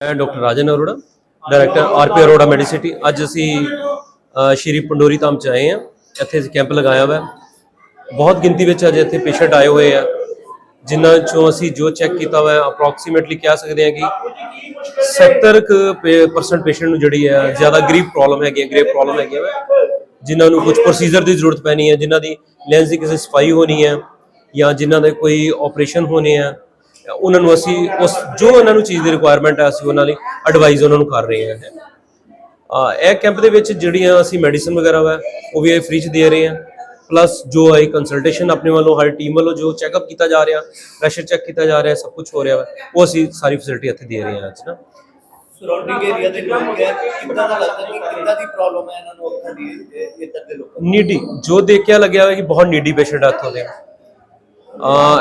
ਮੈਂ doctor Rajan Arora, director RP Arora medicity. ਅੱਜ ਅਸੀਂ ਸ਼੍ਰੀ ਪੰਡੋਰੀ ਧਾਮ ਚ ਆਏ ਹਾਂ। ਇੱਥੇ ਅਸੀਂ ਕੈਂਪ ਲਗਾਇਆ ਹੋਇਆ। ਬਹੁਤ ਗਿਣਤੀ ਵਿੱਚ ਅੱਜ ਇੱਥੇ ਪੇਸ਼ੈਂਟ ਆਏ ਹੋਏ ਆ, ਜਿਨ੍ਹਾਂ ਚੋਂ ਅਸੀਂ ਜੋ ਚੈੱਕ ਕੀਤਾ ਹੋਇਆ ਅਪਰੋਕਸੀਮੇਟਲੀ ਕਹਿ ਸਕਦੇ ਹਾਂ ਕਿ 70% ਪੇਸ਼ੈਂਟ ਨੂੰ ਜਿਹੜੀ ਹੈ ਜ਼ਿਆਦਾ ਗਰੀਬ ਪ੍ਰੋਬਲਮ ਹੈਗੀ ਹੈ ਗ੍ਰੇਵ ਪ੍ਰੋਬਲਮ ਹੈਗੀ ਹੈ ਜਿਨ੍ਹਾਂ ਨੂੰ ਕੁਝ ਪ੍ਰੋਸੀਜਰ ਦੀ ਜ਼ਰੂਰਤ ਪੈਣੀ ਹੈ ਜਿਨ੍ਹਾਂ ਦੀ ਲੈਂਸ ਦੀ ਕਿਸੇ ਸਫ਼ਾਈ ਹੋਣੀ ਹੈ ਜਾਂ ਜਿਨ੍ਹਾਂ ਦੇ ਕੋਈ ਆਪਰੇਸ਼ਨ ਹੋਣੇ ਆ ਉਹਨਾਂ ਨੂੰ ਅਸੀਂ ਉਸ ਜੋ ਉਹਨਾਂ ਨੂੰ ਚੀਜ਼ ਦੀ ਰਿਕੁਆਇਰਮੈਂਟ ਹੈ ਅਸੀਂ ਉਹਨਾਂ ਲਈ ਐਡਵਾਈਸ ਉਹਨਾਂ ਨੂੰ ਕਰ ਰਹੇ ਹਾਂ। ਆ ਇਹ ਕੈਂਪ ਦੇ ਵਿੱਚ ਜਿਹੜੀਆਂ ਅਸੀਂ ਮੈਡੀਸਨ ਵਗੈਰਾ ਵਾ ਉਹ ਵੀ ਫ੍ਰੀ ਚ ਦੇ ਰਹੇ ਹਾਂ। ਪਲੱਸ ਜੋ ਹੈ ਕੰਸਲਟੇਸ਼ਨ ਆਪਣੇ ਵੱਲੋਂ ਹਰ ਟੀਮ ਵੱਲੋਂ ਜੋ ਚੈੱਕਅਪ ਕੀਤਾ ਜਾ ਰਿਹਾ ਪ੍ਰੈਸ਼ਰ ਚੈੱਕ ਕੀਤਾ ਜਾ ਰਿਹਾ ਸਭ ਕੁਝ ਹੋ ਰਿਹਾ ਵਾ ਉਹ ਅਸੀਂ ਸਾਰੀ ਫੈਸਿਲਿਟੀ ਇੱਥੇ ਦੇ ਰਹੇ ਹਾਂ ਅੱਜ ਨਾ। ਸਰਾਊਂਡਿੰਗ ਏਰੀਆ ਦੇ ਲੋਕ ਹੈ ਕਿੱਦਾਂ ਦਾ ਲੱਗਦਾ ਕਿ ਕਿੱਦਾਂ ਦੀ ਪ੍ਰੋਬਲਮ ਹੈ ਇਹਨਾਂ ਨੂੰ ਅੱਖਾਂ ਦੀ ਇਹ- ਇੱਧਰ ਦੇ ਲੋਕਾਂ ਨੀਡੀ ਜੋ ਦੇਖਿਆ ਲੱਗਿਆ ਹੋਇਆ ਕਿ ਬਹੁਤ ਨੀਡੀ ਪੇਸ਼ੈਂਟ ਆ ਇੱਥੋਂ ਦੇ।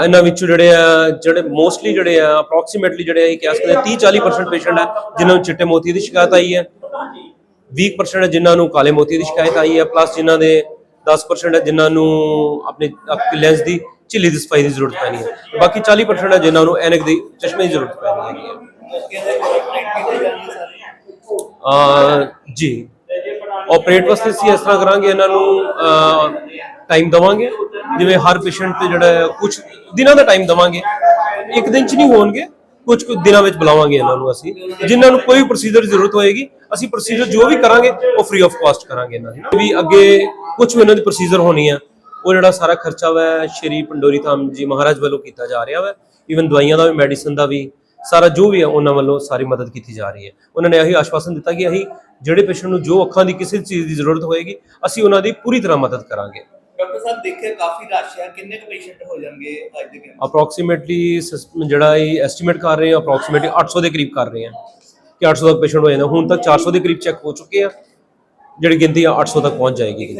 ਇਹਨਾਂ ਵਿੱਚੋਂ ਜਿਹੜੇ ਆ, ਜਿਹੜੇ ਮੋਸਟਲੀ ਜਿਹੜੇ ਆ ਅਪਰੋਕਸੀਮੇਟਲੀ ਜਿਹੜੇ ਆ, ਇਹ ਕਹਿ ਸਕਦੇ 30 40% ਪੇਸ਼ੈਂਟ ਆ, ਜਿਨ੍ਹਾਂ ਨੂੰ ਚਿੱਟੇ ਮੋਤੀ ਦੀ ਸ਼ਿਕਾਇਤ ਆਈ ਹੈ। 20% ਹੈ ਜਿਨ੍ਹਾਂ ਨੂੰ ਕਾਲੇ ਮੋਤੀ ਦੀ ਸ਼ਿਕਾਇਤ ਆਈ ਹੈ ਪਲੱਸ ਜਿਨ੍ਹਾਂ ਦੇ 10% ਹੈ ਜਿਨ੍ਹਾਂ ਨੂੰ ਆਪਣੇ ਲੈਂਸ ਦੀ ਝਿੱਲੀ ਦੀ ਸਫ਼ਾਈ ਦੀ ਜ਼ਰੂਰਤ ਪੈਣੀ ਹੈ। ਬਾਕੀ 40% ਹੈ ਜਿਨ੍ਹਾਂ ਨੂੰ ਐਨਕ ਦੀ ਚਸ਼ਮੇ ਦੀ ਜ਼ਰੂਰਤ ਪੈਣੀ ਹੈਗੀ ਹੈ। ਮੌਕੇ ਜੀ। ਆਪਰੇਟ ਵਾਸਤੇ ਅਸੀਂ ਇਸ ਤਰ੍ਹਾਂ ਕਰਾਂਗੇ, ਇਹਨਾਂ ਨੂੰ ਟਾਈਮ ਦਵਾਂਗੇ। ਜਿਵੇਂ ਹਰ ਪੇਸ਼ੈਂਟ ਤੇ ਜਿਹੜਾ ਕੁਝ ਦਿਨਾਂ ਦਾ ਟਾਈਮ ਦਵਾਂਗੇ। ਇੱਕ ਦਿਨ ਚ ਨਹੀਂ ਹੋਣਗੇ ਕੁਝ ਕੁ ਦਿਨਾਂ ਵਿੱਚ ਬੁਲਾਵਾਂਗੇ ਇਹਨਾਂ ਨੂੰ ਅਸੀਂ। ਜਿਨ੍ਹਾਂ ਨੂੰ ਕੋਈ ਪ੍ਰੋਸੀਜਰ ਦੀ ਜ਼ਰੂਰਤ ਹੋਏਗੀ, ਅਸੀਂ ਪ੍ਰੋਸੀਜਰ ਜੋ ਵੀ ਕਰਾਂਗੇ, ਉਹ ਫ੍ਰੀ ਆਫ ਕਾਸਟ ਕਰਾਂਗੇ ਇਹਨਾਂ ਦੀ। ਵੀ ਅੱਗੇ ਕੁਝ ਵੀ ਇਹਨਾਂ ਦੀ ਪ੍ਰੋਸੀਜਰ ਹੋਣੀ ਆ, ਉਹ ਜਿਹੜਾ ਸਾਰਾ ਖਰਚਾ ਵਾ, ਸ਼੍ਰੀ ਪੰਡੋਰੀ ਧਾਮ ਜੀ ਮਹਾਰਾਜ ਵੱਲੋਂ ਕੀਤਾ ਜਾ ਰਿਹਾ ਵਾ। ਇਵਨ ਦਵਾਈਆਂ ਦਾ ਵੀ ਮੈਡੀਸਨ ਦਾ ਵੀ, ਸਾਰਾ ਜੋ ਵੀ ਹੈ ਉਹਨਾਂ ਵੱਲੋਂ ਸਾਰੀ ਮਦਦ ਕੀਤੀ ਜਾ ਰਹੀ ਹੈ। ਉਹਨਾਂ ਨੇ ਇਹੀ ਆਸ਼ਵਾਸਨ ਦਿੱਤਾ ਕਿ ਅਸੀਂ ਜਿਹੜੇ ਪੇਸ਼ੈਂਟ ਨੂੰ ਜੋ ਅੱਖਾਂ ਦੀ ਕਿਸੇ ਚੀਜ਼ ਦੀ ਜ਼ਰੂਰਤ ਹੋਏਗੀ, ਅਸੀਂ ਉਹਨਾਂ ਦੀ ਪੂਰੀ ਤਰ੍ਹਾਂ ਮਦਦ ਕਰਾਂਗੇ। ਡਾਕਟਰ ਸਾਹਿਬ, ਦੇਖਿਆ ਕਾਫੀ ਰਸ਼ ਹੈ। ਕਿੰਨੇ ਕੁ ਪੇਸ਼ੈਂਟ ਹੋ ਜਾਣਗੇ ਅੱਜ ਦੇ ਦਿਨ ਅਪਰੋਕਸੀਮੇਟਲੀ ਜਿਹੜਾ ਇਹ ਐਸਟੀਮੇਟ ਕਰ ਰਹੇ ਹਾਂ ਅਪਰੋਕਸੀਮੇਟਲੀ 800 ਦੇ ਕਰੀਬ ਕਰ ਰਹੇ ਆ। ਕਿ 800 ਤੱਕ ਪੇਸ਼ੈਂਟ ਹੋ ਜਾਂਦਾ। ਹੁਣ ਤੱਕ 400 ਦੇ ਕਰੀਬ ਚੈੱਕ ਹੋ ਚੁੱਕੇ ਆ। ਜਿਹੜੀ ਗਿਣਤੀ ਆ 800 ਤੱਕ ਪਹੁੰਚ ਜਾਏਗੀ।